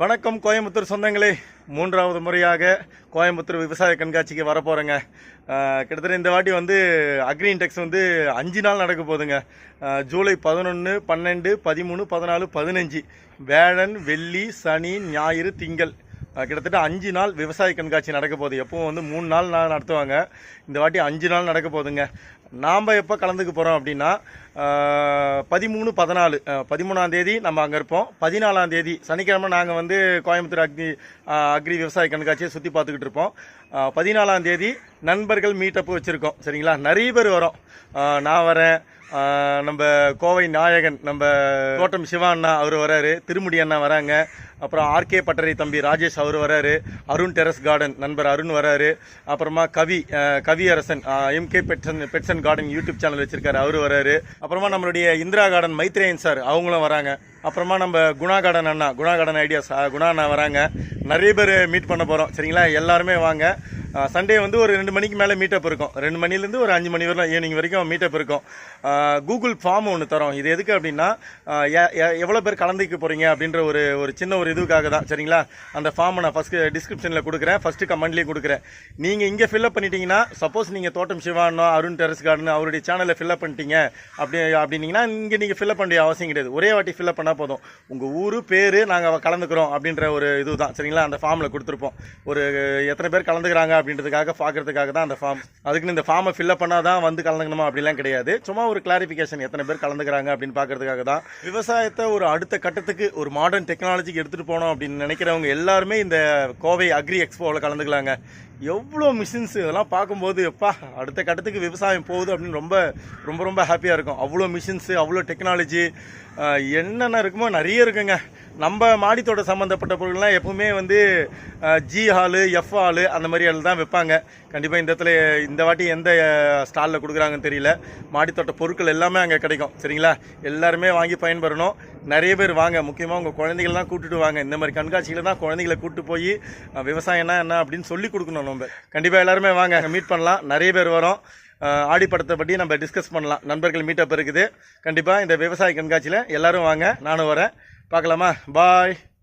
வணக்கம் கோயம்புத்தூர் சொந்தங்களே. மூன்றாவது முறையாக கோயம்புத்தூர் விவசாய கண்காட்சிக்கு வரப்போகிறேங்க கிட்டத்தட்ட இந்த வாட்டி வந்து அக்ரீன் இன்டெக்ஸ் வந்து அஞ்சு நாள் நடக்க போகுதுங்க. ஜூலை பதினொன்று பன்னெண்டு பதிமூணு பதினாலு பதினஞ்சு. வேழன் வெள்ளி சனி ஞாயிறு திங்கள். கிட்டத்தட்ட அஞ்சு நாள் விவசாய கண்காட்சி நடக்க போகுது. எப்பவும் வந்து மூணு நாள் நான் நடத்துவாங்க. இந்த வாட்டி அஞ்சு நாள் நடக்க போகுதுங்க. நாம் எப்போ கலந்துக்க போகிறோம் அப்படின்னா பதிமூணு பதினாலு பதிமூணாம் தேதி நம்ம அங்கே இருப்போம். பதினாலாம் தேதி சனிக்கிழமை நாங்கள் வந்து கோயம்புத்தூர் அக்னி அக்ரி விவசாய கண்காட்சியை சுற்றி பார்த்துக்கிட்டு இருப்போம். பதினாலாம் தேதி நண்பர்கள் மீட்டப் வச்சுருக்கோம். சரிங்களா? நிறைய பேர் வரோம். நான் வரேன். நம்ம கோவை நாயகன் நம்ம தோட்டம் சிவா அண்ணா அவர் வராரு திருமுடி அண்ணா வராங்க. அப்புறம் ஆர்கே பட்டறை தம்பி ராஜேஷ் அவர் வராரு அருண் டெரஸ் கார்டன் நண்பர் அருண் வராரு அப்புறமா கவி கவி கவியரசன் எம்கே பெட்சன் பெட்சன் கார்டன் யூடியூப் சேனல் வச்சிருக்காரு அவர் வராரு. அப்புறமா நம்மளுடைய இந்திரா கார்டன் மைத்ரேயன் சார் அவங்களும் வராங்க. அப்புறமா நம்ம குணா கார்டன் அண்ணா குணா கார்டன் ஐடியாஸ் குணா அண்ணா வராங்க. நிறைய பேர் மீட் பண்ண போகிறோம் சரிங்களா? எல்லாருமே வாங்க. சண்டே வந்து ஒரு ரெண்டு மணிக்கு மேலே மீட்டப் இருக்கும். ரெண்டு மணிலேருந்து ஒரு அஞ்சு மணி வரலாம் ஈவினிங் வரைக்கும் மீட்டப் இருக்கும். கூகுள் ஃபார்ம் ஒன்று தரோம். இது எதுக்கு அப்படின்னா எவ்வளோ பேர் கலந்துக்க போகிறீங்க அப்படின்ற ஒரு ஒரு சின்ன ஒரு இதுக்காக தான். சரிங்களா? அந்த ஃபார்மை நான் ஃபஸ்ட்டு டிஸ்கிரிப்ஷனில் கொடுக்குறேன். ஃபஸ்ட்டு கமெண்ட்லேயே கொடுக்குறேன். நீங்கள் இங்கே ஃபில்அப் பண்ணிட்டீங்கன்னா சப்போஸ் நீங்கள் தோட்டம் சிவானோ அருண் டெரஸ் கார்டன் அவருடைய சேனலில் ஃபில்அப் பண்ணிட்டீங்க. அப்படி அப்படின்னீங்கன்னா இங்கே நீங்கள் ஃபில்அப் பண்ண வேண்டிய அவசியம் கிடையாது. ஒரே வாட்டி ஃபில்அப் பண்ணால் போதும். உங்கள் ஊர் பேர் நாங்கள் கலந்துக்கிறோம் அப்படின்ற ஒரு இது தான் சரிங்களா? அந்த ஃபார்மில் கொடுத்துருப்போம். ஒரு எத்தனை பேர் கலந்துக்கிறாங்க அப்படின்றதுக்காக பார்க்கறதுக்காக தான் அந்த ஃபார்ம் அதுக்குன்னு இந்த ஃபார்மை ஃபில்அப் பண்ணால் தான் வந்து கலந்துக்கணுமா? அப்படிலாம் கிடையாது. சும்மா ஒரு கிளாரிஃபிகேஷன் எத்தனை பேர் கலந்துக்கிறாங்க அப்படின்னு பார்க்கறதுக்காக தான். விவசாயத்தை ஒரு அடுத்த கட்டத்துக்கு ஒரு மாடர்ன் டெக்னாலஜிக்கு எடுத்துகிட்டு போனோம் அப்படின்னு நினைக்கிறவங்க எல்லாருமே இந்த கோவை அக்ரி எக்ஸ்போவில் கலந்துக்கலாங்க. எவ்வளோ மிஷின்ஸ் இதெல்லாம் பார்க்கும்போது எப்பா அடுத்த கட்டத்துக்கு விவசாயம் போகுது அப்படின்னு ரொம்ப ரொம்ப ரொம்ப ஹாப்பியாக இருக்கும். அவ்வளோ மிஷின்ஸு அவ்வளோ டெக்னாலஜி என்னென்ன இருக்குமோ நிறைய இருக்குங்க. நம்ம மாடித்தோட சம்மந்தப்பட்ட பொருள்லாம் எப்பவுமே வந்து ஜி ஹாலு எஃப் ஹாலு அந்த மாதிரி அதில் தான் வைப்பாங்க கண்டிப்பாக இந்த இடத்துல இந்த வாட்டி எந்த ஸ்டாலில் கொடுக்குறாங்கன்னு தெரியல. மாடித்தோட்ட பொருட்கள் எல்லாமே அங்கே கிடைக்கும். சரிங்களா? எல்லாருமே வாங்கி பயன்பெறணும். நிறைய பேர் வாங்க. முக்கியமாக உங்கள் குழந்தைகள்லாம் கூட்டிட்டு வாங்க. இந்த மாதிரி கண்காட்சியில் தான் குழந்தைகளை கூட்டு போய் விவசாயம்னா என்ன அப்படின்னு சொல்லி கொடுக்கணும் நம்ம. கண்டிப்பாக எல்லாருமே வாங்க. மீட் பண்ணலாம். நிறைய பேர் வரோம். ஆடி படத்தை பற்றி நம்ம டிஸ்கஸ் பண்ணலாம். நண்பர்கள் மீட்டப் இருக்குது. கண்டிப்பாக இந்த விவசாய கண்காட்சியில் எல்லோரும் வாங்க. நானும் வரேன். பார்க்கலாமா? பாய்